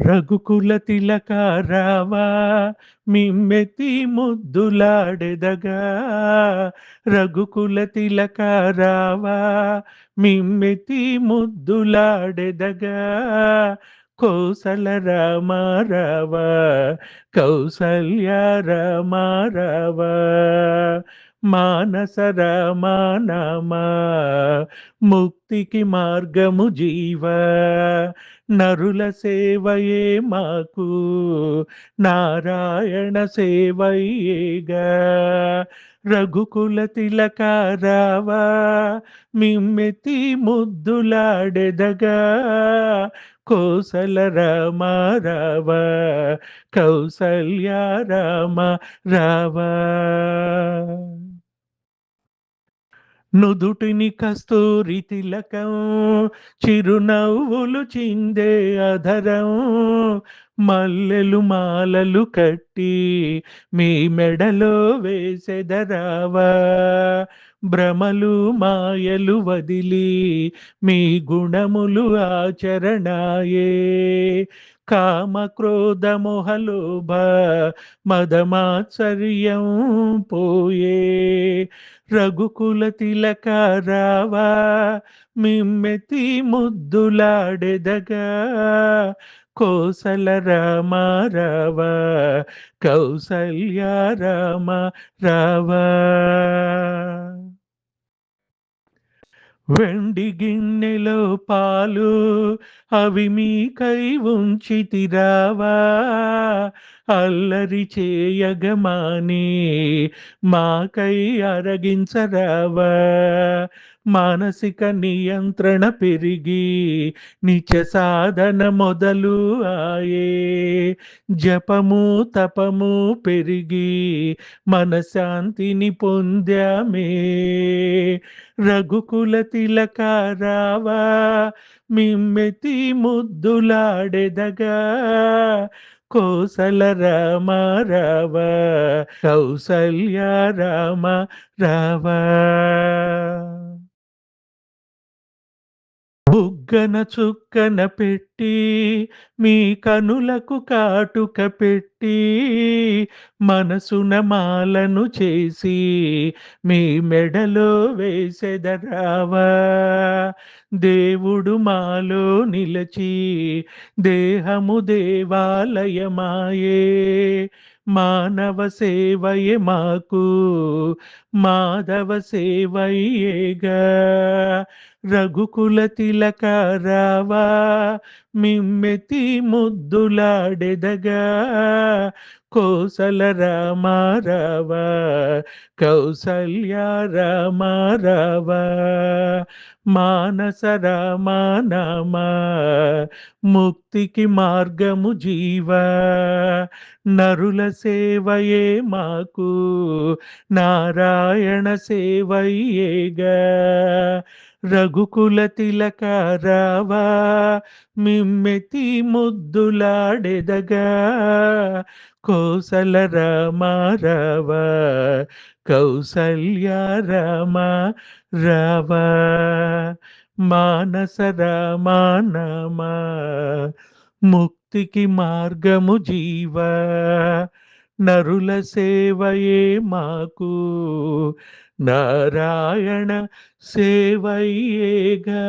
రఘుకుల తిలక రావా మిమ్మెతి ముద్దులాడెదగా. రఘుకుల తిలక రావా మిమ్మెతి ముద్దులాడెదగా. కోసల రామ రావా కౌసల్య రామ రావా మానసరమానమా ముక్తికి మార్గము జీవ. నరుల సేవయే మాకు నారాయణ సేవయేగా రఘుకుల తిలక రావా మిమ్మెతి ముద్దులాడెదగా. కోసల రామ రావ. కౌసల్య రామ రావ. నుదుటిని కస్తూరి తిలకం చిరునవ్వులు చిందే అధరం. మల్లెలు మాలలు కట్టి మీ మెడలో వేసెదరావా భ్రమలు మాయలు వదిలి మీ గుణములు ఆచరణాయే. కామ క్రోధ మొహలోభ మదమాత్సర్యం పోయే. రఘుకుల తిలక రావా మిమ్మెతి ముద్దులాడెదగా. కోసల రామ రావ కౌసల్య రామ రావ. వెండి గిన్నెలో పాలు అవి మీకై ఉంచితిరావా అల్లరి చేయగమాని మాకై అరగించరావా? మానసిక నియంత్రణ పెరిగి నిత్య సాధన మొదలు ఆయే. జపము తపము పెరిగి మనశాంతిని పొందామే. రఘుకుల తిలక రావా మిమ్మెతి ముద్దులాడెదగా. కోసల రామ రావ కౌసల్య రామ రావ. బుగ్గన చుక్కన పెట్టి మీ కనులకు కాటుక పెట్టి మనసున మాలను చేసి మీ మెడలో వేసెదరావా దేవుడు మాలో నిలచి దేహము దేవాలయమాయే. మానవ సేవయే మాకు మాధవ సేవయ్యేగా రఘుకుల తిలక రావా మిమ్మెతి ముద్దులాడెదగా. కోసల రామారావా కౌసల్య రామారావా రావ మానస ముక్తికి మార్గము జీవ. నరుల సేవయే మాకు నారాయణ సేవయ్యేగా. రఘుకుల తిలక రావా మిమ్మెతి ముద్దులాడెదగా. కోసల రామ కౌసల్యా కౌసల్య రామ రావ. మానస రామ ముక్తికి మార్గము జీవ. నరుల సేవయే మాకు నారాయణ సేవయ్యేగా.